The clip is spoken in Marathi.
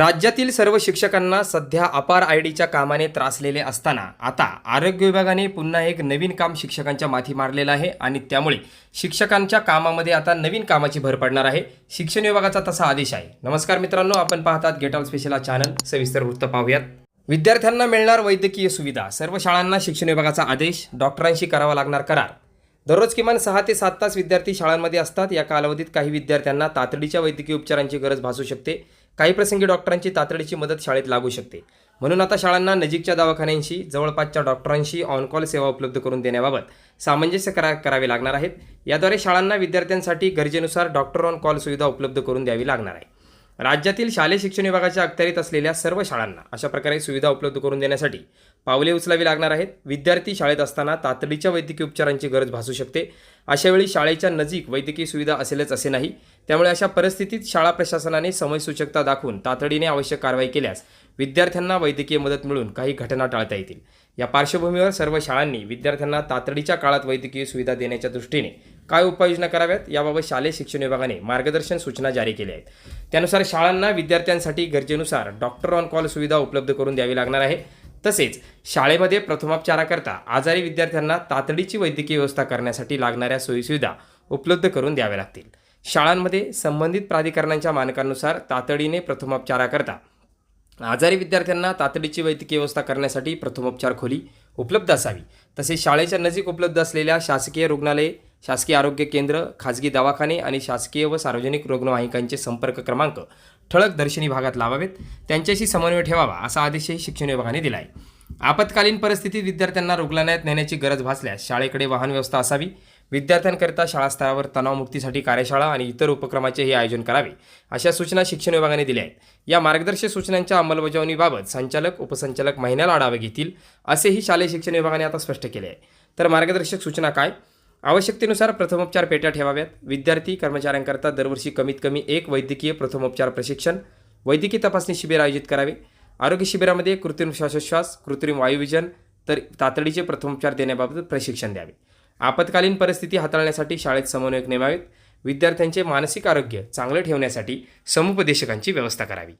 राज्यातील सर्व शिक्षकांना सध्या अपार आय डीच्या कामाने त्रासलेले असताना आता आरोग्य विभागाने पुन्हा एक नवीन काम शिक्षकांच्या माथी मारलेलं आहे आणि त्यामुळे शिक्षकांच्या कामामध्ये आता नवीन कामाची भर पडणार आहे. शिक्षण विभागाचा तसा आदेश आहे. नमस्कार मित्रांनो आपण पाहतात गेट ऑल स्पेशल हा चॅनल सविस्तर वृत्त पाहूयात. विद्यार्थ्यांना मिळणार वैद्यकीय सुविधा. सर्व शाळांना शिक्षण विभागाचा आदेश. डॉक्टरांशी करावा लागणार करार. दररोज किमान सहा ते सात तास विद्यार्थी शाळांमध्ये असतात. या कालावधीत काही विद्यार्थ्यांना तातडीच्या वैद्यकीय उपचारांची गरज भासू शकते. काही प्रसंगी डॉक्टरांची तातडीची मदत शाळेत लागू शकते. म्हणून आता शाळांना नजीकच्या दवाखान्यांशी जवळपासच्या डॉक्टरांशी ऑन कॉल सेवा उपलब्ध करून देण्याबाबत सामंजस्य करा करावे लागणार आहेत. याद्वारे शाळांना विद्यार्थ्यांसाठी गरजेनुसार डॉक्टर ऑन कॉल सुविधा उपलब्ध करून द्यावी लागणार आहे. राज्यातील शालेय शिक्षण विभागाच्या अखत्यारीत असलेल्या सर्व शाळांना अशा प्रकारे सुविधा उपलब्ध करून देण्यासाठी पावले उचलावी लागणार आहेत. विद्यार्थी शाळेत असताना तातडीच्या वैद्यकीय उपचारांची गरज भासू शकते. अशावेळी शाळेच्या नजीक वैद्यकीय सुविधा असेलच असे नाही. त्यामुळे अशा परिस्थितीत शाळा प्रशासनाने समयसूचकता दाखवून तातडीने आवश्यक कारवाई केल्यास विद्यार्थ्यांना वैद्यकीय मदत मिळून काही घटना टाळता येतील. या पार्श्वभूमीवर सर्व शाळांनी विद्यार्थ्यांना तातडीच्या काळात वैद्यकीय सुविधा देण्याच्या दृष्टीने काय उपाययोजना कराव्यात? याबाबत शालेय शिक्षण विभागाने मार्गदर्शन सूचना जारी केल्या आहेत. त्यानुसार शाळांना विद्यार्थ्यांसाठी गरजेनुसार डॉक्टर ऑन कॉल सुविधा उपलब्ध करून द्यावी लागणार आहे. तसेच शाळेमध्ये प्रथमोपचाराकरता आजारी विद्यार्थ्यांना तातडीची वैद्यकीय व्यवस्था करण्यासाठी लागणाऱ्या सोयीसुविधा उपलब्ध करून द्याव्या लागतील. शाळांमध्ये संबंधित प्राधिकरणांच्या मानकांनुसार तातडीने प्रथमोपचाराकरता आजारी विद्यार्थ्यांना तातडीची वैद्यकीय व्यवस्था करण्यासाठी प्रथमोपचार खोली उपलब्ध असावी. तसेच शाळेच्या नजीक उपलब्ध असलेल्या शासकीय रुग्णालये शासकीय आरोग्य केंद्र खाजगी दवाखाने आणि शासकीय व सार्वजनिक रुग्णवाहिकांचे संपर्क क्रमांक ठळक दर्शनी भागात लावावेत. त्यांच्याशी समन्वय ठेवावा असा आदेशही शिक्षण विभागाने दिला आहे आपत्कालीन परिस्थितीत विद्यार्थ्यांना रुग्णालयात नेण्याची गरज भासल्यास शाळेकडे वाहन व्यवस्था असावी. विद्यार्थ्यांकरिता शाळा स्तरावर तणावमुक्तीसाठी कार्यशाळा आणि इतर उपक्रमाचेही आयोजन करावे अशा सूचना शिक्षण विभागाने दिल्या आहेत. या मार्गदर्शक सूचनांच्या अंमलबजावणीबाबत संचालक उपसंचालक महिन्याला आढावा घेतील असेही शालेय शिक्षण विभागाने आता स्पष्ट केले आहे. तर मार्गदर्शक सूचना काय? आवश्यकतेनुसार प्रथमोपचार पेट्या ठेवाव्यात. विद्यार्थी कर्मचाऱ्यांकरता दरवर्षी कमीत कमी एक वैद्यकीय प्रथमोपचार प्रशिक्षण वैद्यकीय तपासणी शिबिर आयोजित करावे. आरोग्य शिबिरामध्ये कृत्रिम श्वासोच्छ्वास कृत्रिम वायुविजन तर तातडीचे प्रथमोपचार देण्याबाबत प्रशिक्षण द्यावे. आपत्कालीन परिस्थिती हाताळण्यासाठी शाळेत समन्वयक नेमावेत. विद्यार्थ्यांचे मानसिक आरोग्य चांगले ठेवण्यासाठी समुपदेशकांची व्यवस्था करावी.